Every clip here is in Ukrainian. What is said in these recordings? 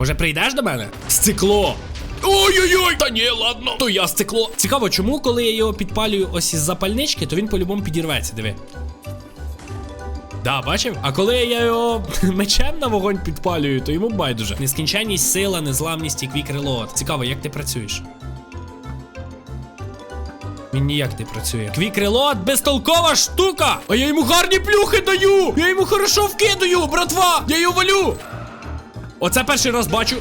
Може, прийдеш до мене? Стекло! Ой-ой-ой! Та ні, ладно, то я стекло. Цікаво, чому, коли я його підпалюю ось із запальнички, то він по-любому підірветься, диви. Да, бачив? А коли я його мечем на вогонь підпалюю, то йому байдуже. Нескінченність, сила, незламність і квік релоад. Цікаво, як ти працюєш? Він ніяк не працює. Квік релоад безтолкова штука! А я йому гарні плюхи даю! Я йому хорошо вкидаю, братва! Я його валю! Оце перший раз бачу.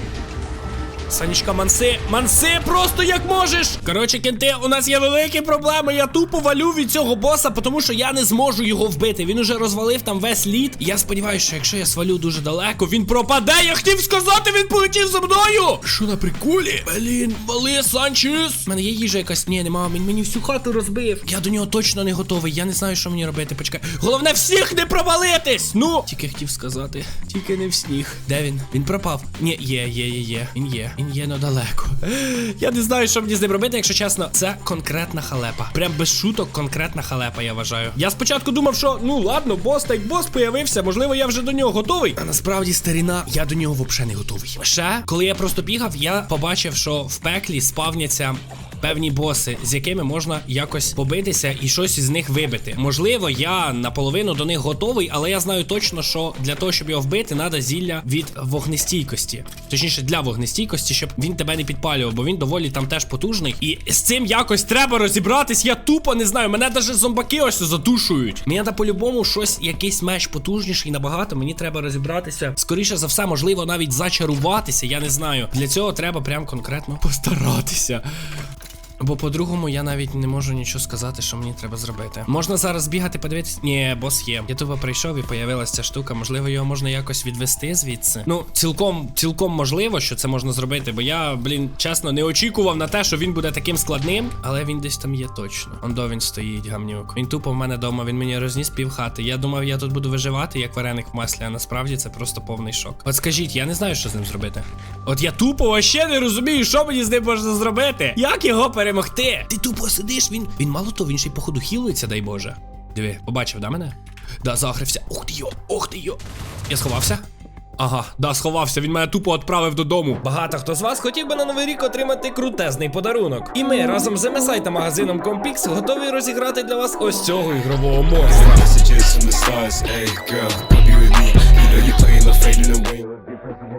Санічка, манси, манси просто як можеш. Коротше, кенти, у нас є великі проблеми. Я тупо валю від цього боса, тому що я не зможу його вбити. Він уже розвалив там весь лід. Я сподіваюся, що якщо я свалю дуже далеко, він пропаде. Я хотів сказати, він полетів за мною. Що на приколі? Блін, вали, Санчес. У мене є їжа якась. Ні, нема. Він мені всю хату розбив. Я до нього точно не готовий. Я не знаю, що мені робити. Почекай. Головне всіх не провалитись. Ну, тільки хотів сказати. Тільки не в сніг. Де він? Він пропав. Ні, є, є, є, є. Він є. Він є но далеко. Я не знаю, що мені з ним робити, якщо чесно. Це конкретна халепа. Прям без шуток, конкретна халепа, я вважаю. Я спочатку думав, що ну ладно, бос та й бос появився. Можливо, я вже до нього готовий. А насправді, старіна, я до нього взагалі не готовий. Ще, коли я просто бігав, я побачив, що в пеклі спавняться. Певні боси, з якими можна якось побитися і щось із них вибити. Можливо, я наполовину до них готовий, але я знаю точно, що для того, щоб його вбити, треба зілля від вогнестійкості. Точніше, для вогнестійкості, щоб він тебе не підпалював, бо він доволі там теж потужний. І з цим якось треба розібратись. Я тупо не знаю. Мене навіть зомбаки ось задушують. Мені треба по-любому щось, якийсь меч потужніший набагато. Мені треба розібратися. Скоріше за все, можливо, навіть зачаруватися. Я не знаю. Для цього треба прям конкретно постаратися. Бо по-другому я навіть не можу нічого сказати, що мені треба зробити. Можна зараз бігати, подивитися. Ні, бос є. Я тупо прийшов і появилася ця штука. Можливо, його можна якось відвести звідси. Ну, цілком, цілком можливо, що це можна зробити, бо я, блін, чесно, не очікував на те, що він буде таким складним, але він десь там є точно. Ондо він стоїть, гамнюк. Він тупо в мене вдома, він мені розніс пів хати. Я думав, я тут буду виживати, як вареник в маслі, а насправді це просто повний шок. От скажіть, я не знаю, що з ним зробити. От я тупо вообще не розумію, що мені з ним можна зробити. Як його перемогти? Ти тупо сидиш, він. Він мало того, він ще й походу хілується, дай Боже. Диви, побачив, да мене? Да, загрився. Ух ти йо, ух ти йо. Я сховався. Ага, да, сховався, він мене тупо відправив додому. Багато хто з вас хотів би на новий рік отримати крутезний подарунок. І ми разом з MSI та магазином Compix готові розіграти для вас ось цього ігрового монстра.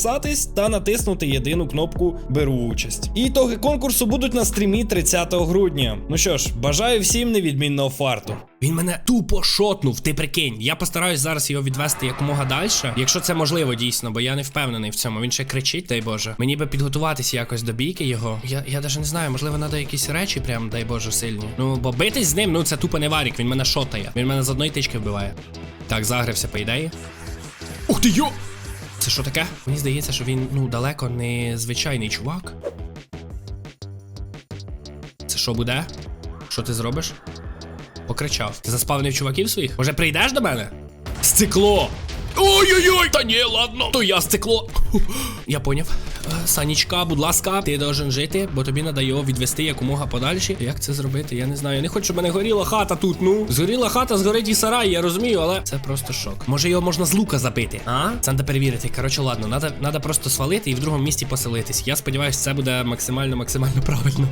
підписатись та натиснути єдину кнопку Беру участь. І ітоги конкурсу будуть на стрімі 30 грудня. Ну що ж, бажаю всім невідмінного фарту. Він мене тупо шотнув, ти прикинь. Я постараюсь зараз його відвести якомога далі, якщо це можливо дійсно, бо я не впевнений в цьому. Він ще кричить, дай Боже. Мені би підготуватися якось до бійки його. Я я навіть не знаю, можливо, треба якісь речі, прям дай Боже, сильні. Ну, бо битись з ним, ну це тупо не варік, він мене шотає. Він мене з одної тички вбиває. Так, загрився, по ідеї. Ух ти йо! Це що таке? Мені здається, що він ну далеко не звичайний чувак. Це що буде? Що ти зробиш? Покричав. Ти заспавнив чуваків своїх? Може прийдеш до мене? Стекло! Ой-ой-ой! Та ні, ладно, то я стекло. Я поняв. Санічка, будь ласка, ти должен жити, бо тобі треба його відвести якомога подальше. Як це зробити? Я не знаю. Я не хочу, щоб мене горіла хата тут. Ну згоріла хата, згорить і сарай, я розумію, але це просто шок. Може його можна з лука забити? А? Це треба перевірити. Коротше, ладно, надо, надо просто свалити і в другому місці поселитись. Я сподіваюся, це буде максимально максимально правильно.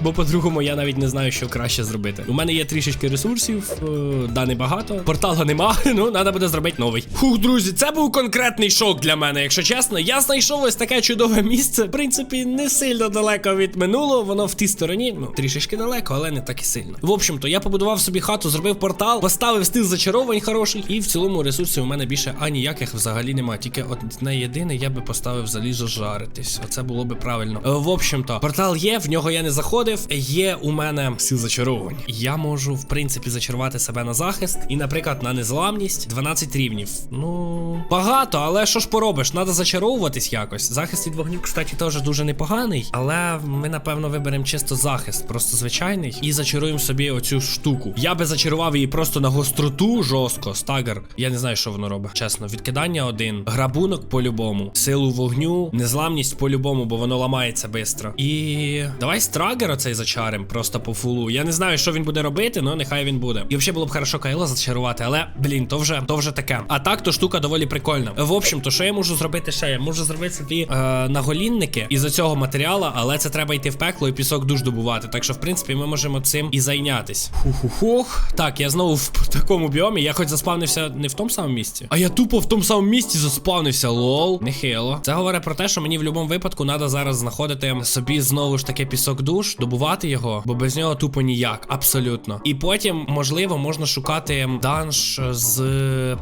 Бо по-другому я навіть не знаю, що краще зробити. У мене є трішечки ресурсів, е, да, небагато. Портала нема, ну треба буде зробити новий. Фух, друзі, це був конкретний шок для мене, якщо чесно. Я знайшов ось таке чудове місце. В принципі, не сильно далеко від минулого. Воно в тій стороні, ну трішечки далеко, але не так і сильно. В общем-то, я побудував собі хату, зробив портал, поставив стил зачаровань хороший, і в цілому ресурсів у мене більше а ніяких взагалі немає. Тільки одне єдине, я би поставив залізо жаритись. Оце було би правильно. Е, В общем-то, портал є, в нього я не заходив. Є у мене сил зачаровань. Я можу, в принципі, зачарувати себе на захист і, наприклад, на незламність 12 рівнів. Ну багато, але що ж поробиш? Треба зачаровуватись якось. Захист від вогню, кстати, теж дуже непоганий. Але ми, напевно, виберемо чисто захист, просто звичайний, і зачаруємо собі оцю штуку. Я би зачарував її просто на гостроту жорстко. Стагер. Я не знаю, що воно робить. Чесно, відкидання один, грабунок по-любому, силу вогню, незламність по-любому, бо воно ламається швидко. І давай страгер оцей зачарим просто по фулу. Я не знаю, що він буде робити, але нехай він буде. І взагалі було б хорошо Кайла зачарувати, але блін, то вже то вже таке. А так, то штука доволі прикольна. В общем, то що я можу зробити ще? Я можу зробити собі е, наголінники із цього матеріалу, але це треба йти в пекло і пісок душ добувати. Так що, в принципі, ми можемо цим і зайнятись. Ху-ху-хух. Так, я знову в такому біомі. Я хоч заспавнився не в тому самому місці, а я тупо в тому самому місці заспавнився. Лол. Нехило. Це говорить про те, що мені в будь-якому випадку треба зараз знаходити собі знову ж таки пісок душ, добувати його, бо без нього тупо ніяк. Абсолютно. І потім, можливо, можна шукати данж з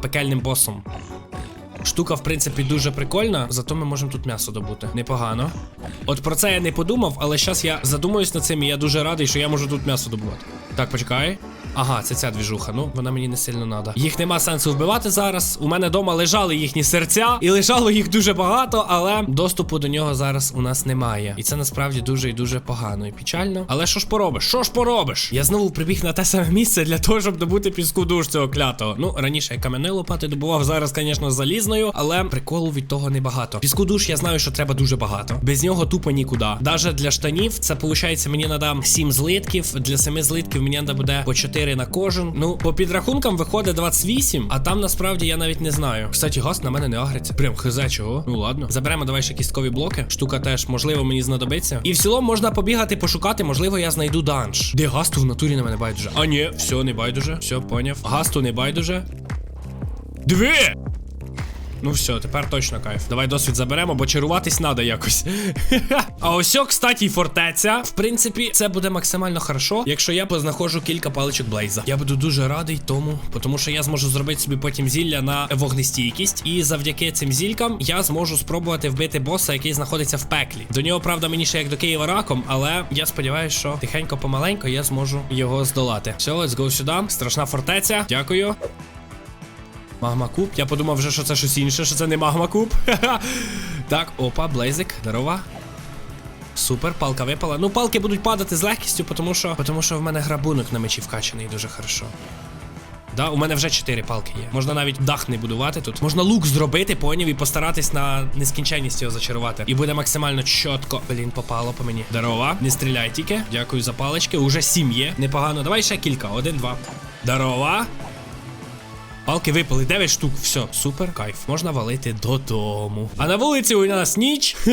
пекельним босом. Штука, в принципі, дуже прикольна, зато ми можемо тут м'ясо добути. Непогано. От про це я не подумав, але зараз я задумаюсь над цим, і я дуже радий, що я можу тут м'ясо добувати. Так, почекай. Ага, це ця двіжуха. Ну, вона мені не сильно треба. Їх нема сенсу вбивати зараз. У мене вдома лежали їхні серця, і лежало їх дуже багато, але доступу до нього зараз у нас немає. І це насправді дуже і дуже погано і печально. Але що ж поробиш? Що ж поробиш? Я знову прибіг на те саме місце для того, щоб добути піску душ цього клятого. Ну, раніше я кам'яне лопати добував, зараз, звісно, залізною, але приколу від того небагато. Піску душ я знаю, що треба дуже багато. Без нього тупо нікуди. Даже для штанів це виходить, мені треба 7 злитків. Для 7 злитків мені треба буде по 4 на кожен. Ну, по підрахункам виходить 28, а там насправді я навіть не знаю. Кстати, газ на мене не агриться. Прям хз чого. Ну ладно. Заберемо давай ще кісткові блоки. Штука теж, можливо, мені знадобиться. І в цілому можна побігати, пошукати, можливо, я знайду данж. Де гасту в натурі на мене байдуже. А ні, все, не байдуже. Все, поняв. Гасту не байдуже. Диви! Ну все, тепер точно кайф. Давай досвід заберемо, бо чаруватись треба якось. а ось, кстати, фортеця. В принципі, це буде максимально хорошо, якщо я познаходжу кілька паличок Блейза. Я буду дуже радий тому, тому що я зможу зробити собі потім зілля на вогнестійкість. І завдяки цим зількам я зможу спробувати вбити боса, який знаходиться в пеклі. До нього, правда, мені ще як до Києва раком, але я сподіваюся, що тихенько помаленько я зможу його здолати. Все, let's go сюди. Страшна фортеця. Дякую. Магма куб. Я подумав вже, що це щось інше, що це не магма куб. так, опа, блейзик, здорова. Супер, палка випала. Ну, палки будуть падати з легкістю, тому що, тому що в мене грабунок на мечі вкачаний дуже хорошо. Да, у мене вже 4 палки є. Можна навіть дах не будувати тут. Можна лук зробити, поняв, і постаратись на нескінченність його зачарувати. І буде максимально чітко. Блін, попало по мені. Здорова. Не стріляй тільки. Дякую за палички. Уже 7 є. Непогано. Давай ще кілька. Один, два. Здорова. Палки випали 9 штук. Все, супер, кайф. Можна валити додому. А на вулиці у нас ніч.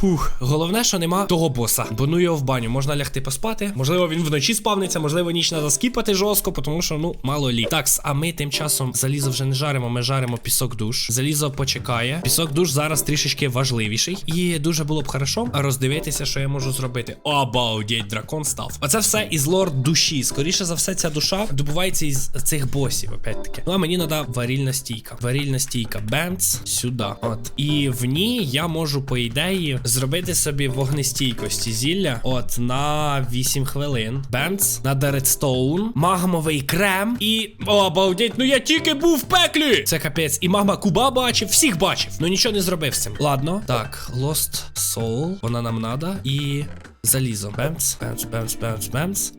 Фух, головне, що нема того боса. Бо ну його в баню. Можна лягти поспати. Можливо, він вночі спавниться, можливо, ніч треба скіпати жорстко, тому що, ну, мало лі. Такс, а ми тим часом залізо вже не жаримо, ми жаримо пісок душ. Залізо почекає. Пісок душ зараз трішечки важливіший. І дуже було б хорошо роздивитися, що я можу зробити. Обалдеть, дракон став. Оце все із лорд душі. Скоріше за все, ця душа добувається із цих босів, опять-таки. Ну а мені треба варільна стійка. Варільна стійка. Бемц сюди. От. І в ній я можу, по ідеї, зробити собі вогнестійкості зілля. От на 8 хвилин. Бемц, на редстоун, магмовий крем і. Обалдеть, ну я тільки був в пеклі! Це капець. І мама Куба бачив, всіх бачив. Ну нічого не зробив з цим. Ладно. Так, Lost Soul. Вона нам надо. І залізо. Бемц, бемц, бемц, бемц, бемц.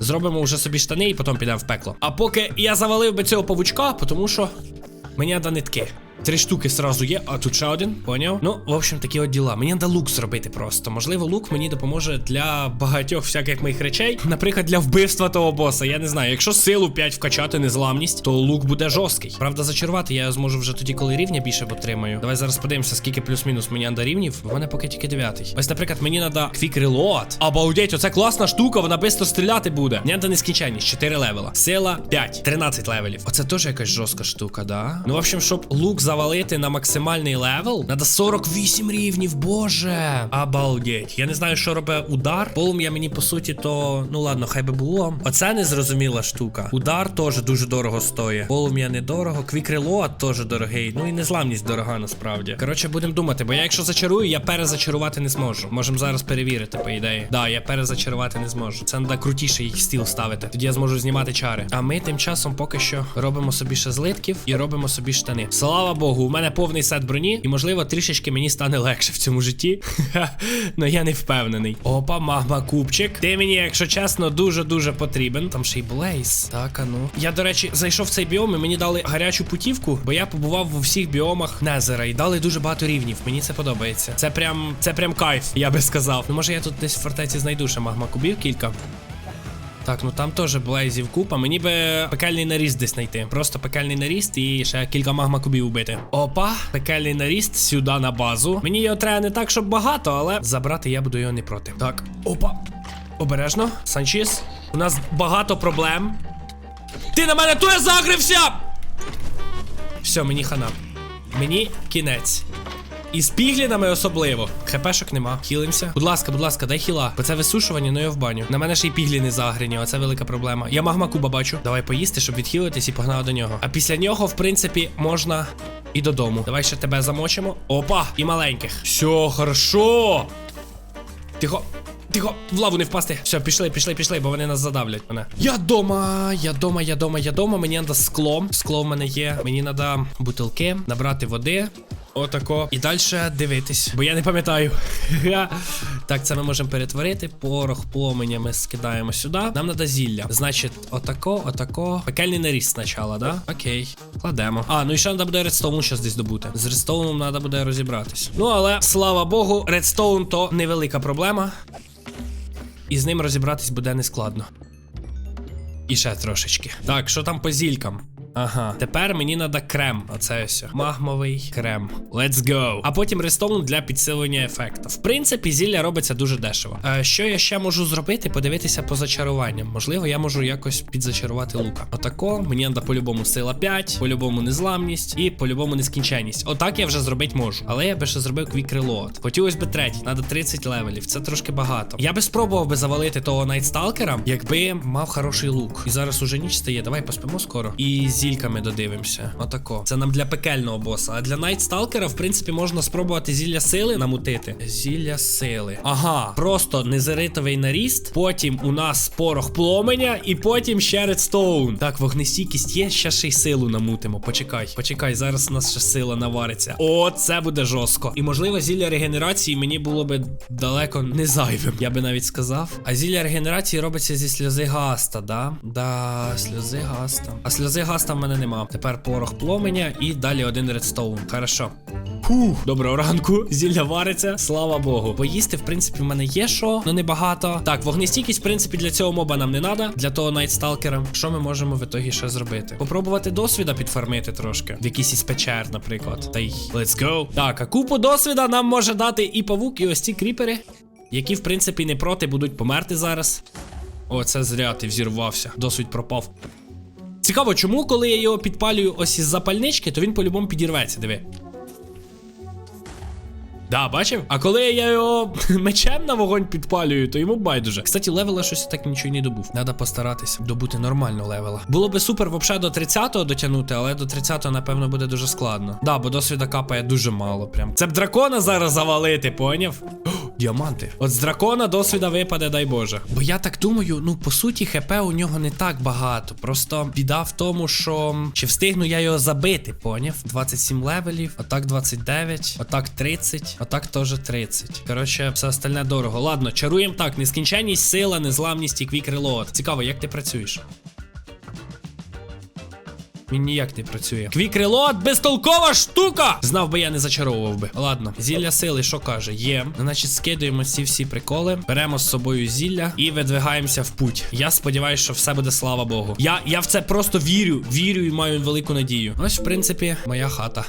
Зробимо вже собі штани і потім підемо в пекло. А поки я завалив би цього павучка, тому що мені треба нитки. Три штуки сразу є, а тут ще один, поняв? Ну, в общем, такі от діла. Мені треба лук зробити просто. Можливо, лук мені допоможе для багатьох всяких моїх речей. Наприклад, для вбивства того боса. Я не знаю, якщо силу 5 вкачати незламність, то лук буде жорсткий. Правда, зачарувати я зможу вже тоді, коли рівня більше отримаю. Давай зараз подивимося, скільки плюс-мінус мені надо рівнів. У мене поки тільки дев'ятий. Ось, наприклад, мені треба Quick Reload. Обалдеть, оце класна штука, вона швидко стріляти буде. Мені треба нескінченність, 4 левела. Сила 5, 13 левелів. Оце теж якась жорстка штука, да? Ну, в общем, щоб лук завалити на максимальний левел, треба 48 рівнів, боже. Обалдеть. Я не знаю, що робить удар. Полум'я мені по суті, то ну ладно, хай би було. Оце незрозуміла штука. Удар теж дуже дорого стоїть. Полум'я недорого. Quick теж дорогий. Ну і незламність дорога насправді. Коротше, будемо думати, бо я якщо зачарую, я перезачарувати не зможу. Можемо зараз перевірити, по ідеї. Да, я перезачарувати не зможу. Це треба крутіший стіл ставити. Тоді я зможу знімати чари. А ми тим часом поки що робимо собі ще злитків і робимо собі штани. Слава Богу, у мене повний сет броні, і можливо трішечки мені стане легше в цьому житті. Ну я не впевнений. Опа, магма кубчик. Ти мені, якщо чесно, дуже дуже потрібен. Там ще й блейз. Так, а ну. Я, до речі, зайшов в цей біом і мені дали гарячу путівку, бо я побував у всіх біомах Незера і дали дуже багато рівнів. Мені це подобається. Це прям це прям кайф, я би сказав. Ну може я тут десь в фортеці знайду ще магма кубів кілька. Так, ну там теж блейзів купа. Мені би пекельний наріст десь знайти. Просто пекельний наріст і ще кілька магма кубів убити. Опа, пекельний наріст сюди на базу. Мені його треба не так, щоб багато, але забрати я буду його не проти. Так, опа. Обережно, Санчіс. У нас багато проблем. Ти на мене тує загрився! Все, мені хана. Мені кінець. І з піглінами особливо. ХПшок нема. Хілимся. Будь ласка, будь ласка, дай хіла. Бо це висушування, ну я в баню. На мене ще й пігліни загрені, оце велика проблема. Я магма куба бачу. Давай поїсти, щоб відхилитись і погнали до нього. А після нього, в принципі, можна і додому. Давай ще тебе замочимо. Опа! І маленьких. Все, хорошо. Тихо. Тихо, в лаву не впасти. Все, пішли, пішли, пішли, бо вони нас задавлять. Мене. Я дома, я дома, я дома, я дома. Мені треба скло. Скло в мене є. Мені треба бутилки, набрати води. Отако. І далі дивитись. Бо я не пам'ятаю. так, це ми можемо перетворити. Порох пломеня ми скидаємо сюди. Нам треба зілля. Значить, отако, отако. Пекельний наріз спочатку, да? Окей. Кладемо. А, ну і ще треба буде редстоун щас десь добути. З редстоуном треба буде розібратись. Ну, але слава Богу, редстоун то невелика проблема. І з ним розібратись буде нескладно. І ще трошечки. Так, що там по зількам? Ага, тепер мені треба крем. Оце ось. Магмовий крем. Let's go. А потім рестоун для підсилення ефекту. В принципі, зілля робиться дуже дешево. Е, що я ще можу зробити? Подивитися по зачаруванням. Можливо, я можу якось підзачарувати лука. Отако, мені треба по-любому сила 5, по-любому незламність і по-любому нескінченність. Отак я вже зробити можу. Але я би ще зробив Reload. Хотілося б третій, треба 30 левелів. Це трошки багато. Я би спробував би завалити того Найтсталкера, якби мав хороший лук. І зараз уже ніч стає. Давай поспимо скоро. І зільками додивимося. Отако. Це нам для пекельного боса. А для Найтсталкера, в принципі, можна спробувати зілля сили намутити. Зілля сили. Ага, просто незеритовий наріст. Потім у нас порох пломеня, і потім ще редстоун. Так, вогнестійкість є, ще ще й силу намутимо. Почекай, почекай, зараз у нас ще сила навариться. О, це буде жорстко. І можливо, зілля регенерації мені було би далеко не зайвим, я би навіть сказав. А зілля регенерації робиться зі сльози гаста, да? Да, сльози гаста. А сльози гаста в мене нема. Тепер порох пломеня і далі один редстоун. Хорошо. Фух, доброго ранку. Зілля вариться. Слава Богу. Поїсти, в принципі, в мене є що, але небагато. Так, вогнестійкість, в принципі, для цього моба нам не треба. Для того найтсталкера. Що ми можемо в ітогі ще зробити? Попробувати досвіда підфармити трошки. В якийсь із печер, наприклад. Та й let's go. Так, а купу досвіда нам може дати і павук, і ось ці кріпери, які, в принципі, не проти будуть померти зараз. О, це зря ти взірвався. Досвід пропав. Цікаво, чому, коли я його підпалюю ось із запальнички, то він по-любому підірветься, диви. Да, бачив? А коли я його мечем на вогонь підпалюю, то йому байдуже. Кстати, левела щось так нічого не добув. Надо постаратися добути нормально левела. Було би супер вообще до 30-го дотягнути, але до 30-го, напевно, буде дуже складно. Да, бо досвіда капає дуже мало. Прям. Це б дракона зараз завалити, поняв? Діаманти. От з дракона досвіда випаде, дай Боже. Бо я так думаю, ну по суті, хп у нього не так багато. Просто біда в тому, що чи встигну я його забити, поняв? 27 левелів, отак 29, отак 30, отак теж 30. Коротше, все остальне дорого. Ладно, чаруємо так, нескінченність, сила, незламність і квік релоад. Цікаво, як ти працюєш? Він ніяк не працює. Квікрелот, безтолкова штука! Знав би я не зачаровував би. Ладно, зілля сили, що каже? Є. Значить, скидуємо ці всі приколи, беремо з собою зілля і видвигаємося в путь. Я сподіваюся, що все буде слава Богу. Я, я в це просто вірю, вірю і маю велику надію. Ось, в принципі, моя хата.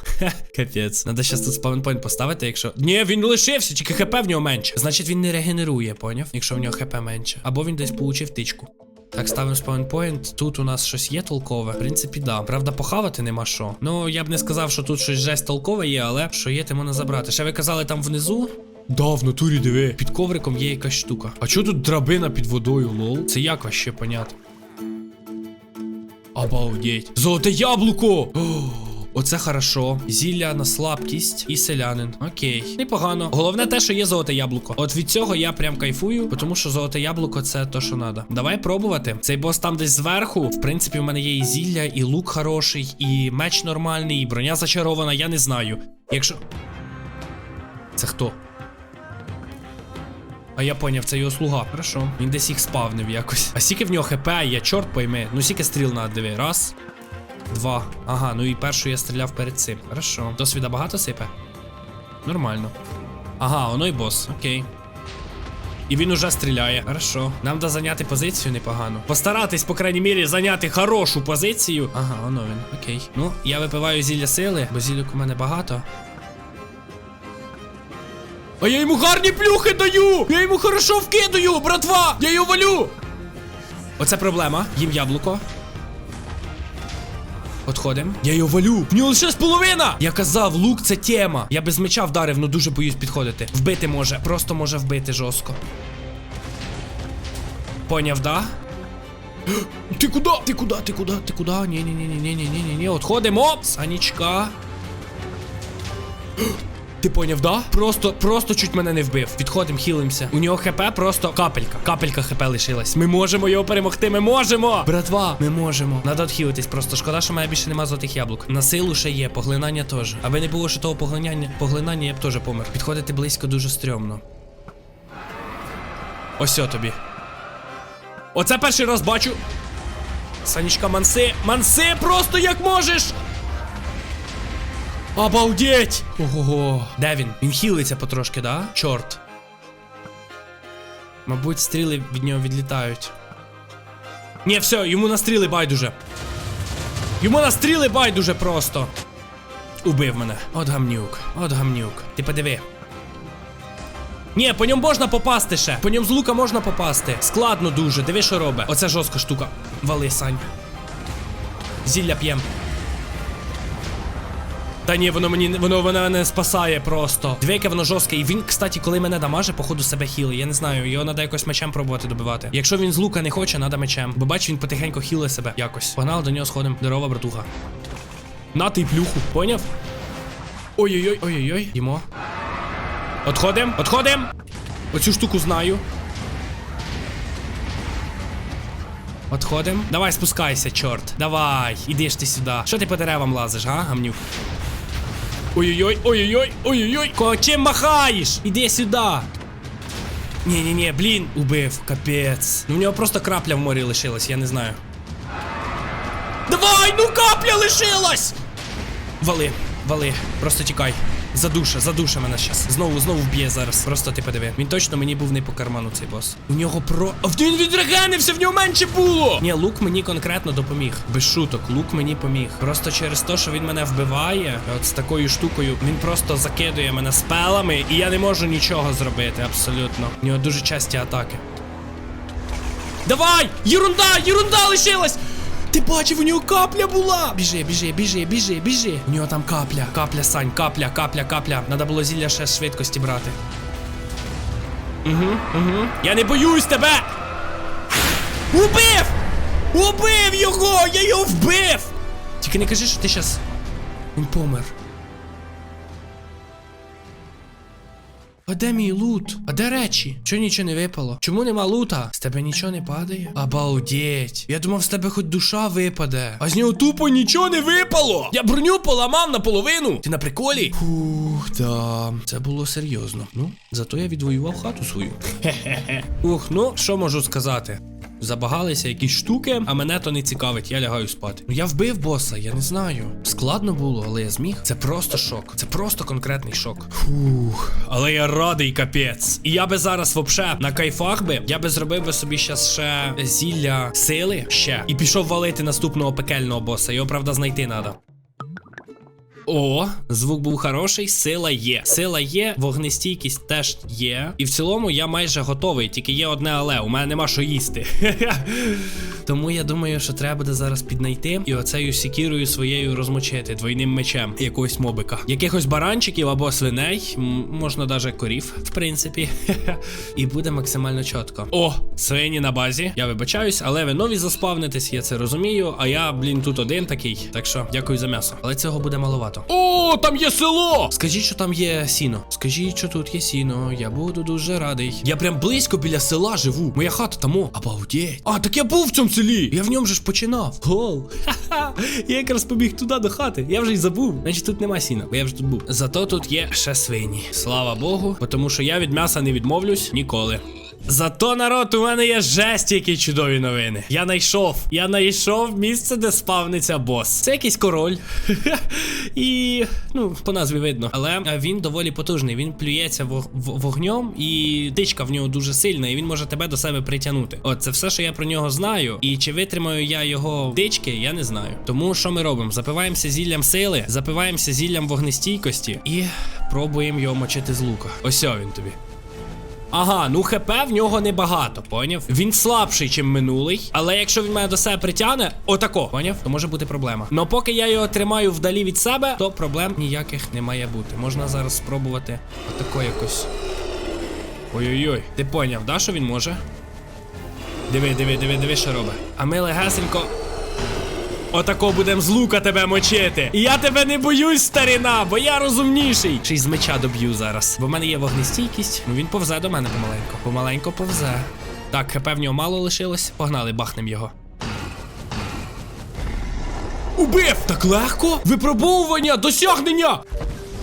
Капець. Надо щас тут спаунпойнт поставити, якщо. Ні, він лишився, тільки хп в нього менше. Значить, він не регенерує, поняв? Якщо в нього хп менше. Або він десь получив тичку. Так, ставимо спаунпоінт. Тут у нас щось є толкове. В принципі, да. Правда, похавати нема що. Ну, я б не сказав, що тут щось жесть толкове є, але що є, те можна забрати. Ще ви казали там внизу. Да, в натурі диви. Під ковриком є якась штука. А чого тут драбина під водою, лол? Це як ваще понятно? Обалдеть. Золоте яблуко! О, Оце хорошо. Зілля на слабкість і селянин. Окей, непогано. Головне те, що є золоте яблуко. От від цього я прям кайфую, тому що золоте яблуко це то, що треба. Давай пробувати. Цей бос там десь зверху. В принципі, у мене є і зілля, і лук хороший, і меч нормальний, і броня зачарована, я не знаю. Якщо. Це хто? А я поняв, це його слуга. Хорошо. Він десь їх спавнив якось. А скільки в нього хп є, чорт пойми. Ну скільки стріл надо, диви. Раз. Два. Ага, ну і першу я стріляв перед цим. Хорошо. Досвіда багато сипе? Нормально. Ага, воно і бос. Окей. І він уже стріляє. Хорошо. Нам треба зайняти позицію непогано. Постаратись, по крайній мірі, зайняти хорошу позицію. Ага, воно він. Окей. Ну, я випиваю зілля сили, бо зілля у мене багато. А я йому гарні плюхи даю! Я йому хорошо вкидаю, братва! Я його валю! Оце проблема. Їм яблуко. Подходимо. Я його валю. В нього лише з половина. Я казав, лук це тема. Я без меча вдарив, но дуже боюсь підходити. Вбити може. Просто може вбити жорстко. Поняв, да? Ти куди? Ти куди? Ти куди? Ти куди? Ні-ні-ні-ні-ні-ні-ні-ні. Отходимо. Санічка. Ти поняв, да? Просто, просто чуть мене не вбив. Відходимо, хілимося. У нього хп просто капелька. Капелька хп лишилась. Ми можемо його перемогти. Ми можемо! Братва, ми можемо. Надо відхилитись. Просто шкода, що мене більше нема золотих яблук. На силу ще є, поглинання теж. Аби не було ще того поглинання, поглинання, я б теж помер. Підходити близько дуже стрьомно. Ось тобі. Оце перший раз бачу. Санічка, манси, манси просто як можеш! Обалдеть! Ого. Де він? Він хілиться потрошки, да? Чорт. Мабуть, стріли від нього відлітають. Ні, все, йому на стріли байдуже. Йому на стріли байдуже просто. Убив мене. От гамнюк, от гамнюк. Ти подиви. Ні, по ньому можна попасти ще. По ньому з лука можна попасти. Складно дуже. Диви, що робить. Оце жорстка штука. Вали, Сань. Зілля п'єм. Та ні, воно мені воно мене не спасає просто. Двійке воно жорстке. І він, кстати, коли мене дамаже, походу себе хіли. Я не знаю, його треба якось мечем пробувати добивати. Якщо він з лука не хоче, треба мечем. Бо бач, він потихеньку хіле себе якось. Погнали до нього сходимо. Здорова, братуха. На ти плюху, поняв? Ой-ой-ой, ой-ой-ой. Їмо. Отходим, отходим. Оцю штуку знаю. Отходим. Давай спускайся, чорт. Давай, іди ж ти сюди. Що ти по деревам лазиш, га, гамнюк? Ой-ой-ой, ой-ой-ой, ой-ой-ой. Ко- Чим махаєш? Іди сюди. Ні-ні-ні, блін, убив, капець. Ну в нього просто крапля в морі лишилась, я не знаю. Давай, ну капля лишилась! Вали, вали, просто тікай. Задуша, задуша мене щас. Знову, знову вб'є зараз. Просто ти подиви. Він точно мені був не по карману цей бос. У нього про. А він відрегенився, в нього менше було! Ні, лук мені конкретно допоміг. Без шуток, лук мені поміг. Просто через те, що він мене вбиває, от з такою штукою, він просто закидує мене спелами, і я не можу нічого зробити, абсолютно. У нього дуже часті атаки. Давай! Єрунда! Єрунда лишилась! Ти бачив, у нього капля була! Біжи, біжи, біжи, біжи, біжи. У нього там капля. Капля, Сань, капля, капля, капля. Надо було зілля ще з швидкості брати. Угу, угу. Я не боюсь тебе! Убив! Убив його! Я його вбив! Тільки не кажи, що ти щас. Він помер. А де мій лут? А де речі? Чого нічого не випало? Чому нема лута? З тебе нічого не падає? Обалдеть. Я думав, з тебе хоч душа випаде. А з нього тупо нічого не випало. Я броню поламав наполовину. Ти на приколі? Фух, да. Це було серйозно. Ну, зато я відвоював хату свою. Хе-хе-хе. Ух, ну що можу сказати? Забагалися якісь штуки, а мене то не цікавить, я лягаю спати. Ну я вбив боса, я не знаю. Складно було, але я зміг. Це просто шок. Це просто конкретний шок. Фух, але я радий, капець. І я би зараз вообще на кайфах би, я би зробив би собі щас ще зілля сили ще. І пішов валити наступного пекельного боса. Його, правда, знайти треба. О, звук був хороший, сила є. Сила є, вогнестійкість теж є. І в цілому я майже готовий, тільки є одне але. У мене нема що їсти. Тому я думаю, що треба буде зараз піднайти і оцею сікірою своєю розмочити двойним мечем якогось мобика. Якихось баранчиків або свиней, можна навіть корів, в принципі. І буде максимально чітко. О, свині на базі. Я вибачаюсь, але ви нові заспавнитесь, я це розумію. А я, блін, тут один такий. Так що дякую за м'ясо. Але цього буде маловато. О, там є село! Скажіть, що там є сіно. Скажіть, що тут є сіно. Я буду дуже радий. Я прям близько біля села живу. Моя хата тому. Обалдеть. А, так я був в цьому селі. Я в ньому же ж починав. Гол. Ха-ха. Я якраз побіг туди до хати. Я вже й забув. Значить, тут нема сіна, бо я вже тут був. Зато тут є ще свині. Слава Богу, тому що я від м'яса не відмовлюсь ніколи. Зато народ, у мене є жесть, які чудові новини. Я знайшов. Я знайшов місце, де спавниться бос. Це якийсь король. і ну, по назві видно. Але е, він доволі потужний. Він плюється вогнем, і тичка в нього дуже сильна, і він може тебе до себе притягнути. От це все, що я про нього знаю. І чи витримаю я його тички, я не знаю. Тому що ми робимо? Запиваємося зіллям сили, запиваємося зіллям вогнестійкості і пробуємо його мочити з лука. Ось він тобі. Ага, ну хп в нього небагато, поняв? Він слабший, чим минулий. Але якщо він мене до себе притягне, отако, поняв? То може бути проблема. Но поки я його тримаю вдалі від себе, то проблем ніяких не має бути. Можна зараз спробувати отако якось. Ой-ой-ой, ти поняв, да, що він може? Диви, диви, диви, диви, що робить. А ми легесенько. Отако будем з лука тебе мочити. І я тебе не боюсь, старіна, бо я розумніший. Ще й з меча доб'ю зараз. Бо в мене є вогнестійкість. Ну він повзе до мене помаленько. Помаленько повзе. Так, хп в нього мало лишилось. Погнали, бахнем його. Убив! Так легко? Випробовування, досягнення!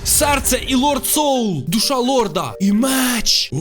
Серце і лорд Соул! Душа лорда! І меч! О,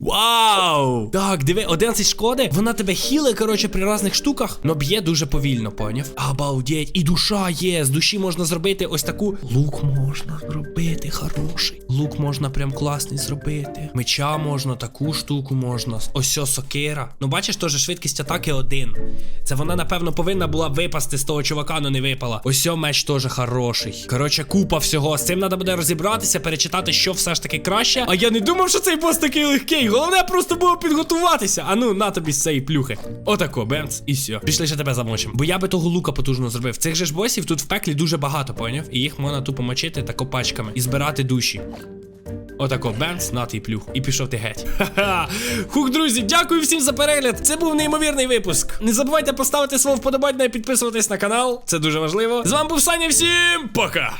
Вау! Так, диви, 11 шкоди. Вона тебе хіле, коротше, при різних штуках, но б'є дуже повільно, поняв? Обалдеть, і душа є. З душі можна зробити ось таку. Лук можна зробити, хороший. Лук можна прям класний зробити. Меча можна, таку штуку можна. Ось сокира. Ну, бачиш, теж швидкість атаки один. Це вона, напевно, повинна була випасти з того чувака, але не випала. Ось меч теж хороший. Коротше, купа всього. З цим треба буде розібратися, перечитати, що все ж таки краще. А я не думав, що цей бос такий легкий. Головне просто було підготуватися. А ну, на тобі з плюхи. Отако, бемц, і все. Пішли ще тебе замочимо. Бо я би того лука потужно зробив. Цих же ж босів тут в пеклі дуже багато, поняв? І їх можна тупо мочити тако пачками і збирати душі. Отако, Бенс, на твій плюх. І пішов ти геть. Ха-ха. Хух, друзі, дякую всім за перегляд. Це був неймовірний випуск. Не забувайте поставити свого вподобання і підписуватись на канал. Це дуже важливо. З вами був Саня. Всім пока!